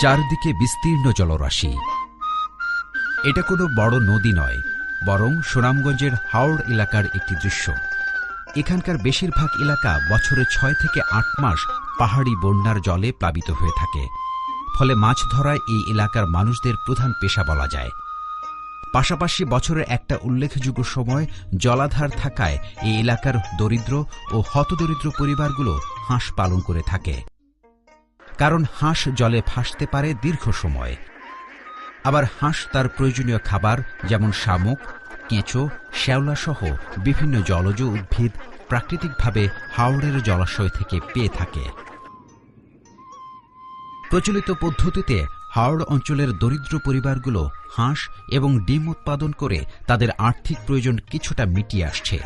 চারদিকে বিস্তীর্ণ জলরাশি। এটা কোনো বড় নদী নয়, বরং সুনামগঞ্জের হাওড় এলাকার একটি দৃশ্য। এখানকার বেশিরভাগ এলাকা বছরে ছয় থেকে আট মাস পাহাড়ি বন্যার জলে প্লাবিত হয়ে থাকে, ফলে মাছ ধরা এই এলাকার মানুষদের প্রধান পেশা বলা যায়। পাশাপাশি বছরের একটা উল্লেখযোগ্য সময় জলাধার থাকায় এই এলাকার দরিদ্র ও হতদরিদ্র পরিবারগুলো হাঁস পালন করে থাকে। কারণ হাঁস জলে ভাসতে পারে দীর্ঘ সময়। আবার হাঁস তার প্রয়োজনীয় খাবার, যেমন শামুক, কেঁচো, শ্যাওলা সহ বিভিন্ন জলজ উদ্ভিদ প্রাকৃতিকভাবে হাওড়ের জলাশয় থেকে পেয়ে থাকে। প্রচলিত পদ্ধতিতে হাওড় অঞ্চলের দরিদ্র পরিবারগুলো হাঁস এবং ডিম উৎপাদন করে তাদের আর্থিক প্রয়োজন কিছুটা মিটিয়ে আসছে।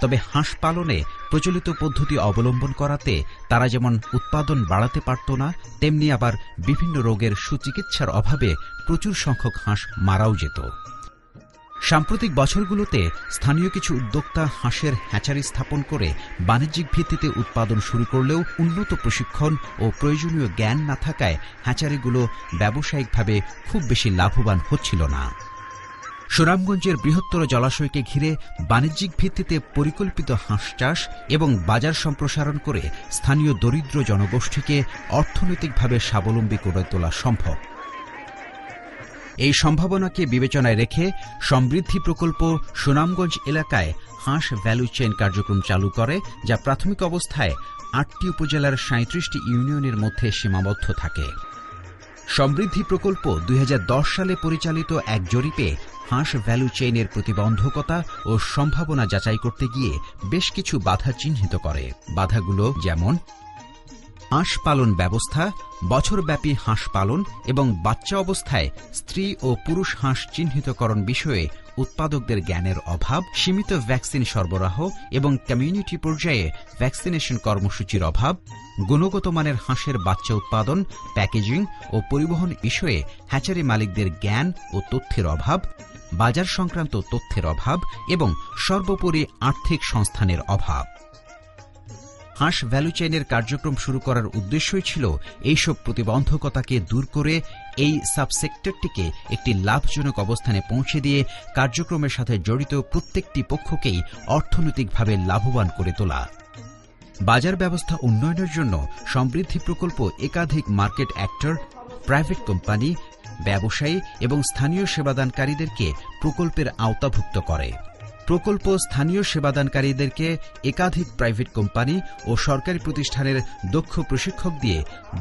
তবে হাঁস পালনে প্রচলিত পদ্ধতি অবলম্বন করাতে তারা যেমন উৎপাদন বাড়াতে পারত না, তেমনি আবার বিভিন্ন রোগের সুচিকিৎসার অভাবে প্রচুর সংখ্যক হাঁস মারাও যেত। সাম্প্রতিক বছরগুলোতে স্থানীয় কিছু উদ্যোক্তা হাঁসের হ্যাচারি স্থাপন করে বাণিজ্যিক ভিত্তিতে উৎপাদন শুরু করলেও উন্নত প্রশিক্ষণ ও প্রয়োজনীয় জ্ঞান না থাকায় হ্যাচারিগুলো ব্যবসায়িকভাবে খুব বেশি লাভবান হচ্ছিল না। সুনামগঞ্জের বৃহত্তর জলাশয়কে ঘিরে বাণিজ্যিক ভিত্তিতে পরিকল্পিত হাঁস চাষ এবং বাজার সম্প্রসারণ করে স্থানীয় দরিদ্র জনগোষ্ঠীকে অর্থনৈতিকভাবে স্বাবলম্বী করে তোলা সম্ভব। এই সম্ভাবনাকে বিবেচনায় রেখে সমৃদ্ধি প্রকল্প সুনামগঞ্জ এলাকায় হাঁস ভ্যালু চেইন কার্যক্রম চালু করে, যা প্রাথমিক অবস্থায় আটটি উপজেলার সাঁত্রিশটি ইউনিয়নের মধ্যে সীমাবদ্ধ থাকে। সমৃদ্ধি প্রকল্প দুই হাজার দশ সালে পরিচালিত এক জরিপে হাঁস ভ্যালু চেইনের প্রতিবন্ধকতা ও সম্ভাবনা যাচাই করতে গিয়ে বেশ কিছু বাধা চিহ্নিত করে। বাধাগুলো যেমন হাঁস পালন ব্যবস্থা, বছরব্যাপী হাঁস পালন এবং বাচ্চা অবস্থায় স্ত্রী ও পুরুষ হাঁস চিহ্নিতকরণ বিষয়ে উৎপাদকদের জ্ঞানের অভাব, সীমিত ভ্যাকসিন সরবরাহ এবং কমিউনিটি পর্যায়ে ভ্যাকসিনেশন কর্মসূচির অভাব, গুণগত মানের হাঁসের বাচ্চা উৎপাদন প্যাকেজিং ও পরিবহন বিষয়ে হ্যাচারি মালিকদের জ্ঞান ও তথ্যের অভাব, বাজার সংক্রান্ত তথ্যের অভাব এবং সর্বোপরি আর্থিক সংস্থানের অভাব। হাঁস ভ্যালু চেইনের কার্যক্রম শুরু করার উদ্দেশ্যই ছিল এইসব প্রতিবন্ধকতাকে দূর করে এই সাবসেক্টরটিকে একটি লাভজনক অবস্থানে পৌঁছে দিয়ে কার্যক্রমের সাথে জড়িত প্রত্যেকটি পক্ষকেই অর্থনৈতিকভাবে লাভবান করে তোলা। বাজার ব্যবস্থা উন্নয়নের জন্য সমৃদ্ধি প্রকল্প একাধিক মার্কেট অ্যাক্টর প্রাইভেট কোম্পানি ব্যবসায়ী এবং স্থানীয় সেবাদানকারীদেরকে প্রকল্পের আওতাভুক্ত করে। প্রকল্প স্থানীয় সেবাদানকারীদেরকে একাধিক প্রাইভেট কোম্পানি ও সরকারি প্রতিষ্ঠানের দক্ষ প্রশিক্ষক দিয়ে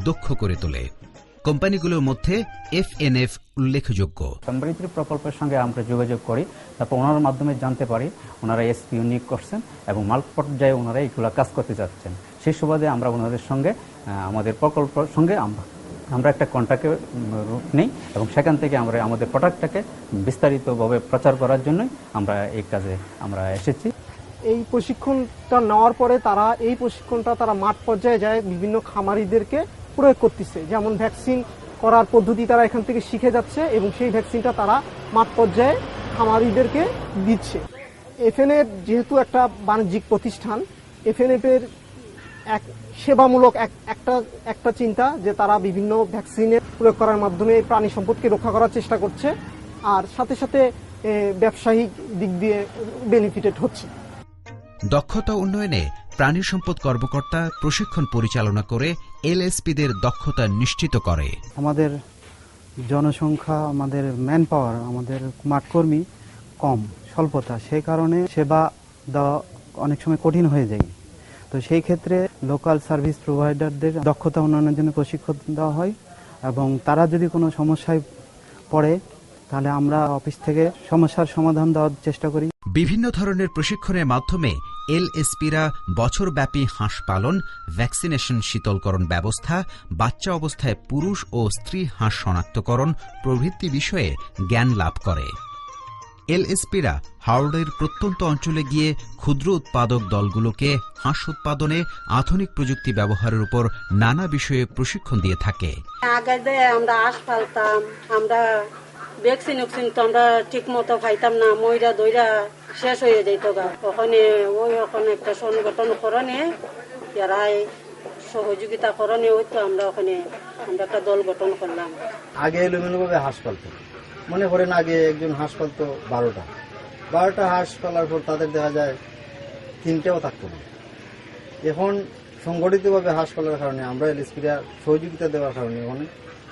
দক্ষ করে তোলে। কোম্পানিগুলোর মধ্যে এফএনএফ উল্লেখযোগ্য। সমৃদ্ধি প্রকল্পের সঙ্গে আমরা যোগাযোগ করি, তারপর ওনার মাধ্যমে জানতে পারি, ওনারা এসপি নিয়োগ করছেন এবং মাল পর্যায়ে ওনারা এইগুলো কাজ করতে যাচ্ছেন। সেই সুবাদে আমরা ওনাদের সঙ্গে আমাদের প্রকল্পের সঙ্গে আমরা আমরা একটা কন্ট্রাক্টে রূপ নেই এবং সেখান থেকে আমরা, আমাদের প্রোডাক্টটাকে বিস্তারিতভাবে প্রচার করার জন্যই আমরা এই কাজে, আমরা এসেছি। এই প্রশিক্ষণটা নেওয়ার পরে তারা, এই প্রশিক্ষণটা তারা মাঠ পর্যায়ে যায়, বিভিন্ন খামারিদেরকে প্রয়োগ করতেছে। যেমন ভ্যাকসিন করার পদ্ধতি তারা এখান থেকে শিখে যাচ্ছে এবং সেই ভ্যাকসিনটা তারা মাঠ পর্যায়ে খামারিদেরকে দিচ্ছে। এফএনএফ যেহেতু একটা বাণিজ্যিক প্রতিষ্ঠান এফএনএফ এর এক সেবামূলক এক একটা একটা চিন্তা যে তারা বিভিন্ন ভ্যাকসিনের প্রয়োগ করার মাধ্যমে প্রাণী সম্পদকে রক্ষা করার চেষ্টা করছে আর সাথে সাথে ব্যবসায়িক দিক দিয়ে বেনিফিটেড হচ্ছে। দক্ষতা উন্নয়নে প্রাণী সম্পদ কর্মকর্তা প্রশিক্ষণ পরিচালনা করে এলএসপিদের দক্ষতা নিশ্চিত করে। আমাদের জনসংখ্যা আমাদের ম্যান পাওয়ার আমাদের মাঠকর্মী কম স্বল্পতা। সেই কারণে সেবা দেওয়া অনেক সময় কঠিন হয়ে যায়। তো সেই ক্ষেত্রে লোকাল সার্ভিস প্রোভাইডারদের দক্ষতা উন্নয়নের জন্য প্রশিক্ষণ দেওয়া হয় এবং তারা যদি কোনো সমস্যায় পড়ে, তাহলে আমরা অফিস থেকে সমস্যার সমাধান দেওয়ার চেষ্টা করি। বিভিন্ন ধরনের প্রশিক্ষণের মাধ্যমে এলএসপিরা বছরব্যাপী হাঁস পালন ভ্যাকসিনেশন শীতলকরণ ব্যবস্থা, বাচ্চা অবস্থায় পুরুষ ও স্ত্রী হাঁস শনাক্তকরণ প্রভৃতি বিষয়ে জ্ঞান লাভ করে। এলএসপিরা হাওড়ের প্রত্যন্ত অঞ্চলে গিয়ে ক্ষুদ্র উৎপাদক দলগুলোকে হাঁস উৎপাদনে আধুনিক প্রযুক্তি ব্যবহারের উপর নানা বিষয়ে প্রশিক্ষণ দিয়ে থাকে। আগে যে আমরা আশ পালতাম আমরা ভ্যাকসিন উকসিন তো আমরা ঠিক মতো খাইতাম না ময়রা দইরা শেষ হয়ে যেত গা। ওখানে ওই ওখানে একটা সংগঠন করণে এরাই সহযোগিতা করণে হয়তো আমরা ওখানে আমরা একটা দল গঠন করলাম। আগে এলোমেলোভাবে হাঁস পালতো মনে করেন আগে একজন হাঁস পালতো বারোটা। বারোটা হাঁস পালার পর তাদের দেখা যায় তিনটেও থাকতো না। এখন সংগঠিতভাবে হাঁস পালার কারণে, আমরা এলএসপিরা সহযোগিতা দেওয়ার কারণে এখন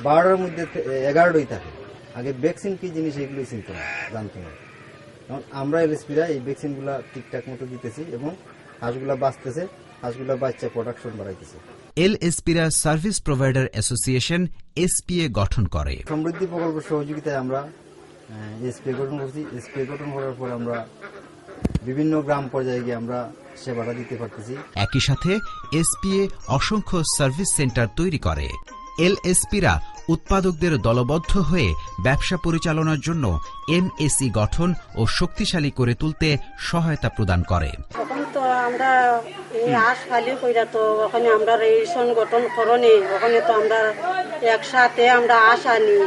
বারোটার মধ্যে এগারোটাই থাকে। আগে ভ্যাকসিন কী জিনিস এগুলোই চিনত না জানতো না। এখন আমরা এলএসপিরা এই ভ্যাকসিনগুলা ঠিকঠাক মতো দিতেছি এবং হাঁসগুলা বাঁচতেছে। হাঁসগুলা বাচ্চা প্রোডাকশন বাড়াইতেছে। এলএসপিরা সার্ভিস প্রোভাইডার অ্যাসোসিয়েশন এসপিএ গঠন করে। সমৃদ্ধি প্রকল্প সহযোগিতায় আমরা এসপিএ গঠন করছি। এসপিএ গঠন করার পর আমরা বিভিন্ন গ্রাম পর্যায়ে গিয়ে আমরা সেবাটা দিতে পারতেছি। একই সাথে এসপিএ অসংখ্য সার্ভিস সেন্টার তৈরি করে। এলএসপিরা উৎপাদকদের দলবদ্ধ হয়ে ব্যবসা পরিচালনার জন্য এমএসি গঠন ও শক্তিশালী করে তুলতে সহায়তা প্রদান করে। আমরা এই হাঁস খালি কইরা তো ওখানে আমরা রেশন গঠন করণে ওখানে তো আমরা একসাথে আমরা হাঁস আনি।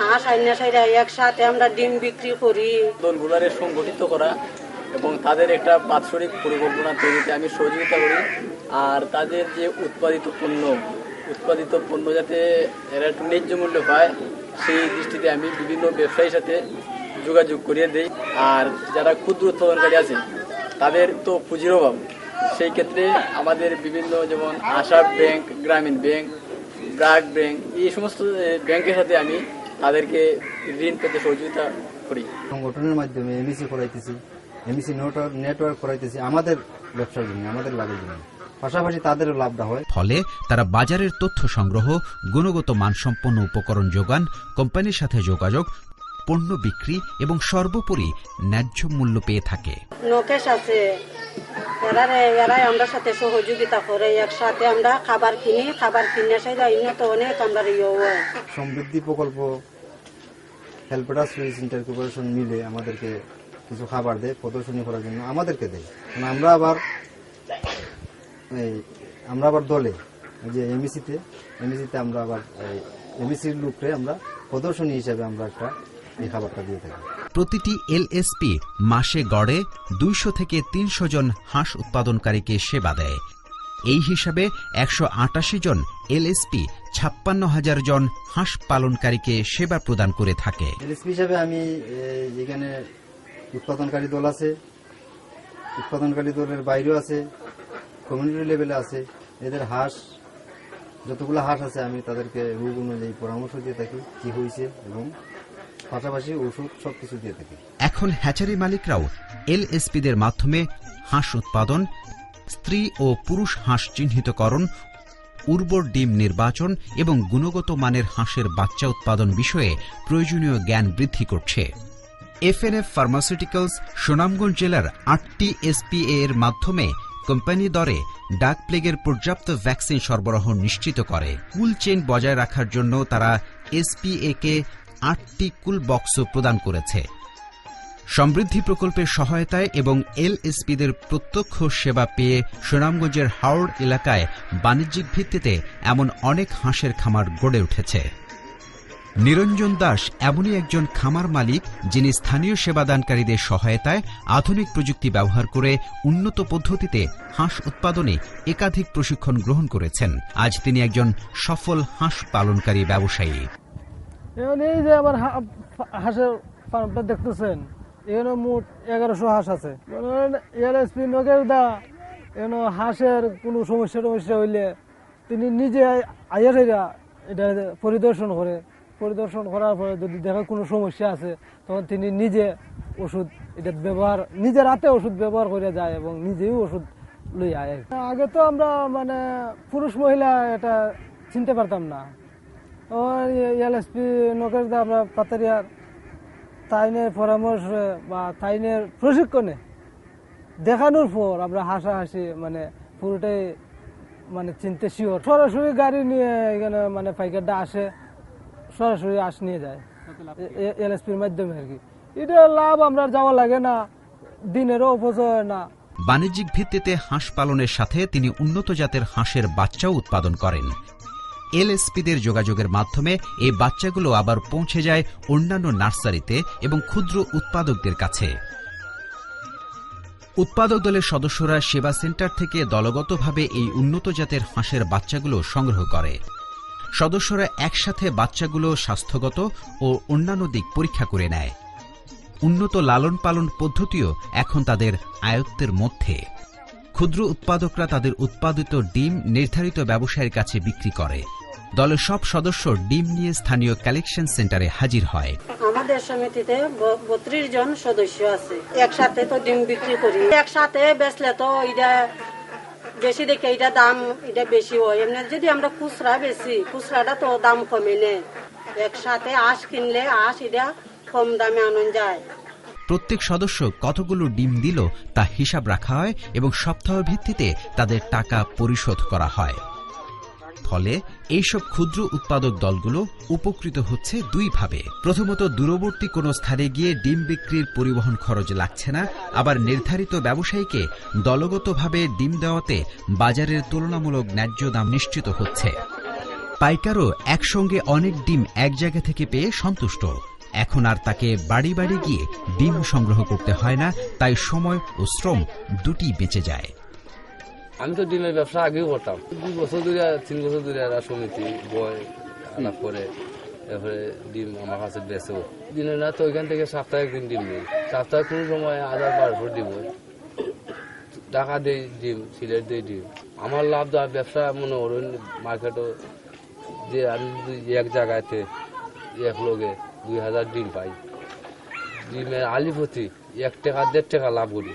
হাঁস আইনা সাইরা একসাথে আমরা ডিম বিক্রি করি। দলগুলারে সংগঠিত করা এবং তাদের একটা বাৎসরিক পরিকল্পনা তৈরিতে আমি সহযোগিতা করি। আর তাদের যে উৎপাদিত পণ্য উৎপাদিত পণ্য যাতে এরা একটু ন্যায্য মূল্য পায়, সেই দৃষ্টিতে আমি বিভিন্ন ব্যবসায়ীর সাথে যোগাযোগ করিয়ে দেই। আর যারা ক্ষুদ্র উৎপাদনকারী আছে তাদের তো পুঁজির অভাব সেই ক্ষেত্রে আমাদের বিভিন্ন যেমন Asha bank Grameen bank BRAC bank এই সমস্ত ব্যাংকের সাথে আমি তাদেরকে ঋণ পেতে সহযোগিতা করি। সংগঠনের মাধ্যমে এমইসি করাইতেছি। এমইসি নেটওয়ার্ক করাইতেছি আমাদের ব্যবসার জন্য আমাদের লাভের জন্য। পাশাপাশি তাদেরও লাভটা হয়। ফলে তারা বাজারের তথ্য সংগ্রহ গুণগত মানসম্পন্ন উপকরণ যোগান কোম্পানির সাথে যোগাযোগ পণ্য বিক্রি এবং সর্বোপরি ন্যায্য মূল্য পেয়ে থাকে। নকেশ আছে। এরাই আমরা সাথে সহযোগিতা করে একসাথে আমরা খাবার কিনি খাবার কিনে তো অনেক আমরা ইয়ে সমৃদ্ধি প্রকল্প কর্পোরেশন মিলে আমাদেরকে কিছু খাবার দেয় প্রদর্শনী করার জন্য আমাদেরকে দেয়। মানে আমরা আবার এই আমরা আবার দলে এই যে এমইসিতে এমইসিতে আমরা আবার এমইসির লোকরে আমরা প্রদর্শনী হিসাবে আমরা একটা এই খাবারটা দিয়ে থাকি। প্রতিটি এলএসপি মাসে গড়ে দুইশো থেকে তিনশো জন হাঁস উৎপাদনকারীকে সেবা দেয়। এই হিসাবে একশো আটাশি জন এলএসপি ছাপ্পান্ন হাজার জন হাঁস পালনকারীকে সেবা প্রদান করে থাকে। এলএসপি হিসাবে আমি এই, যেখানে উৎপাদনকারী দল আছে উৎপাদনকারী দলের বাইরেও আছে কমিউনিটি লেভেলে আছে এদের হাঁস যতগুলো হাঁস আছে আমি তাদেরকে রোগ অনুযায়ী পরামর্শ দিয়ে থাকি কি হয়েছে এবং পাশাপাশি ওষুধ সব কিছু দিয়ে থাকি। এখন হ্যাচারি মালিকরাও এলএসপিদের মাধ্যমে হাঁস উৎপাদন, স্ত্রী ও পুরুষ হাঁস চিহ্নিতকরণ, উর্বর ডিম নির্বাচন এবং গুণগত মানের হাঁসের বাচ্চা উৎপাদন বিষয়ে প্রয়োজনীয় জ্ঞান বৃদ্ধি করছে। এফএনএফ ফার্মাসিউটিক্যালস সুনামগঞ্জ জেলার আটটি এসপিএ এর মাধ্যমে কোম্পানি দরে ডাক প্লেগের পর্যাপ্ত ভ্যাকসিন সরবরাহ নিশ্চিত করে। কুল চেইন বজায় রাখার জন্য তারা এসপিএ কে আটটি কুল বক্সও প্রদান করেছে। সমৃদ্ধি প্রকল্পের সহায়তায় এবং এলএসপিদের প্রত্যক্ষ সেবা পেয়ে সুনামগঞ্জের হাওড় এলাকায় বাণিজ্যিক ভিত্তিতে এমন অনেক হাঁসের খামার গড়ে উঠেছে। নিরঞ্জন দাস এমনই একজন খামার মালিক যিনি স্থানীয় সেবাদানকারীদের সহায়তায় আধুনিক প্রযুক্তি ব্যবহার করে উন্নত পদ্ধতিতে হাঁস উৎপাদনে একাধিক প্রশিক্ষণ গ্রহণ করেছেন। আজ তিনি একজন সফল হাঁস পালনকারী ব্যবসায়ী। এখানে এই যে আবার হা- হাঁসের ফার্মটা দেখতেছেন এখানে মোট এগারোশো হাঁস আছে। এলএসপি নগের দা এখানে হাঁসের কোনো সমস্যা টমস্যা হইলে তিনি নিজে আইয়া এটা পরিদর্শন করে। পরিদর্শন করার পরে যদি দেখা কোনো সমস্যা আছে, তখন তিনি নিজে ওষুধ এটা ব্যবহার, নিজের হাতে ওষুধ ব্যবহার করে যায় এবং নিজেই ওষুধ লই আয়। আগে তো আমরা মানে পুরুষ মহিলা এটা চিনতে পারতাম না। এলএসপি নকের দা আমরা পাতারিয়ার তাইনের পরামর্শ, বা তাইনের প্রশিক্ষণে দেখানোর পর আমরা হাসাহাসি মানে পুরোটাই মানে চিনতে শিওর সরাসরি গাড়ি নিয়ে এখানে মানে পাইকারটা আসে, সরাসরি আস নিয়ে যায়। এলএসপির মাধ্যমে আর কি। এটা লাভ আমরা যাওয়া লাগে না, দিনেরও অপচয় না। বাণিজ্যিক ভিত্তিতে হাঁস পালনের সাথে তিনি উন্নত জাতের হাঁসের বাচ্চাও উৎপাদন করেন। এলএসপিদের যোগাযোগের মাধ্যমে এই বাচ্চাগুলো আবার পৌঁছে যায় অন্যান্য নার্সারিতে এবং ক্ষুদ্র উৎপাদকদের কাছে। উৎপাদক দলের সদস্যরা সেবা সেন্টার থেকে দলগতভাবে এই উন্নত জাতের হাঁসের বাচ্চাগুলো সংগ্রহ করে। সদস্যরা একসাথে বাচ্চাগুলো স্বাস্থ্যগত ও অন্যান্য দিক পরীক্ষা করে নেয়। উন্নত লালন পালন পদ্ধতিও এখন তাদের আয়ত্তের মধ্যে। ক্ষুদ্র উৎপাদকরা তাদের উৎপাদিত ডিম নির্ধারিত ব্যবসায়ীর কাছে বিক্রি করে। দলের সব সদস্য ডিম নিয়ে স্থানীয় কালেকশন সেন্টারে হাজির হয়। আমাদের সমিতিতে বত্রিশ জন সদস্য আছে। একসাথে তো ডিম বিক্রি করি। একসাথে বেচলে তো এটা বেশি দেখে এটা দাম এটা বেশি হয়। এমনি যদি আমরা খুচরা বেশি খুচরাটা তো দাম কমে নেয় একসাথে আঁশ কিনলে আঁশ এটা কম দামে আনন যায়। প্রত্যেক সদস্য কতগুলো ডিম দিল তা হিসাব রাখা হয় এবং সপ্তাহ ভিত্তিতে তাদের টাকা পরিশোধ করা হয়। ফলে এইসব ক্ষুদ্র উৎপাদক দলগুলো উপকৃত হচ্ছে দুইভাবে। প্রথমত দূরবর্তী কোনো স্থানে গিয়ে ডিম বিক্রির পরিবহন খরচ লাগছে না, আবার নির্ধারিত ব্যবসায়ীকে দলগতভাবে ডিম দেওয়াতে বাজারের তুলনামূলক ন্যায্য দাম নিশ্চিত হচ্ছে। পাইকারও একসঙ্গে অনেক ডিম এক জায়গা থেকে পেয়ে সন্তুষ্ট। এখন আর তাকে বাড়ি বাড়ি গিয়ে ডিম সংগ্রহ করতে হয় না, তাই সময় ও শ্রম দুটি বেঁচে যায়। আমি তো ডিমের ব্যবসা আগেও করতাম। দুই বছর ধরে, তিন বছর ধরে একটা সমিতি, বয় আলাপ করে তারপরে ডিম আমার কাছে বেচেও দিনের না তো ওইখান থেকে সপ্তাহে একদিন ডিম নেই। সপ্তাহে কোনো সময় হাজার বারোশো ডিম। টাকা দেই ডিম, সিলেট দেই ডিম। আমার লাভ দেওয়ার ব্যবসা মনে করুন মার্কেটও। যে আমি যদি এক জায়গাতে এক লোকে দুই হাজার ডিম পাই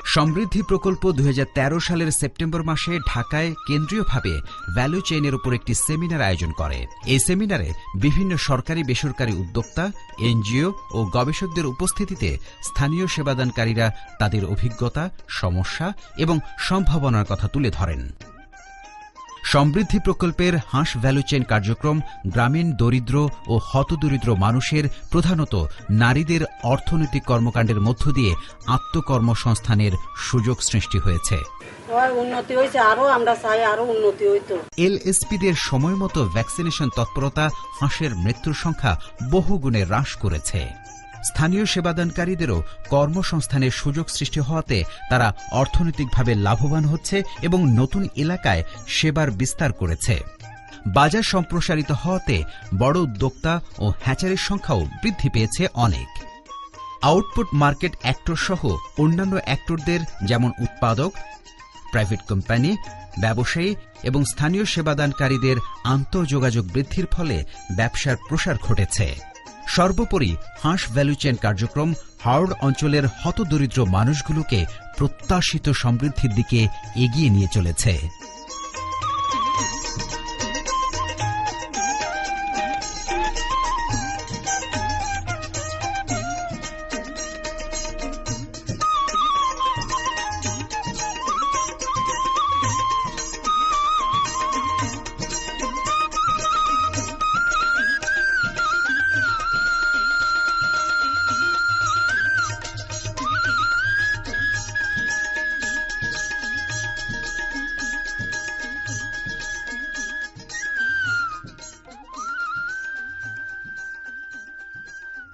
সমৃদ্ধি প্রকল্প দু হাজার তেরো সালের সেপ্টেম্বর মাসে ঢাকায় কেন্দ্রীয়ভাবে ভ্যালু চেইনের উপর একটি সেমিনার আয়োজন করে। এই সেমিনারে বিভিন্ন সরকারি, বেসরকারি উদ্যোক্তা, এনজিও ও গবেষকদের উপস্থিতিতে স্থানীয় সেবাদানকারীরা তাদের অভিজ্ঞতা, সমস্যা এবং সম্ভাবনার কথা তুলে ধরেন। সমৃদ্ধি প্রকল্পের হাঁস ভ্যালু চেন কার্যক্রম গ্রামীণ দরিদ্র ও হতদরিদ্র মানুষের প্রধানত নারীদের অর্থনৈতিক কর্মকাণ্ডের মধ্য দিয়ে আত্মকর্মসংস্থানের সুযোগ সৃষ্টি হয়েছে। উন্নতি হয়েছে আরও আমরা চাই আরও উন্নতি হইতো। এলএসপিদের সময় মতো ভ্যাকসিনেশন তৎপরতা হাঁসের মৃত্যুর সংখ্যা বহুগুণে হ্রাস করেছে। স্থানীয় সেবাদানকারীদেরও কর্মসংস্থানের সুযোগ সৃষ্টি হওয়াতে তারা অর্থনৈতিকভাবে লাভবান হচ্ছে এবং নতুন এলাকায় সেবার বিস্তার করেছে। বাজার সম্প্রসারিত হওয়াতে বড় উদ্যোক্তা ও হ্যাচারির সংখ্যাও বৃদ্ধি পেয়েছে অনেক। আউটপুট মার্কেট অ্যাক্টর সহ অন্যান্য অ্যাক্টরদের যেমন উৎপাদক, প্রাইভেট কোম্পানি, ব্যবসায়ী এবং স্থানীয় সেবাদানকারীদের আন্তঃযোগাযোগ বৃদ্ধির ফলে ব্যবসার প্রসার ঘটেছে। সর্বোপরি হাঁস ভ্যালু চেন কার্যক্রম হাওড় অঞ্চলের হতদরিদ্র মানুষগুলোকে প্রত্যাশিত সমৃদ্ধির দিকে এগিয়ে নিয়ে চলেছে।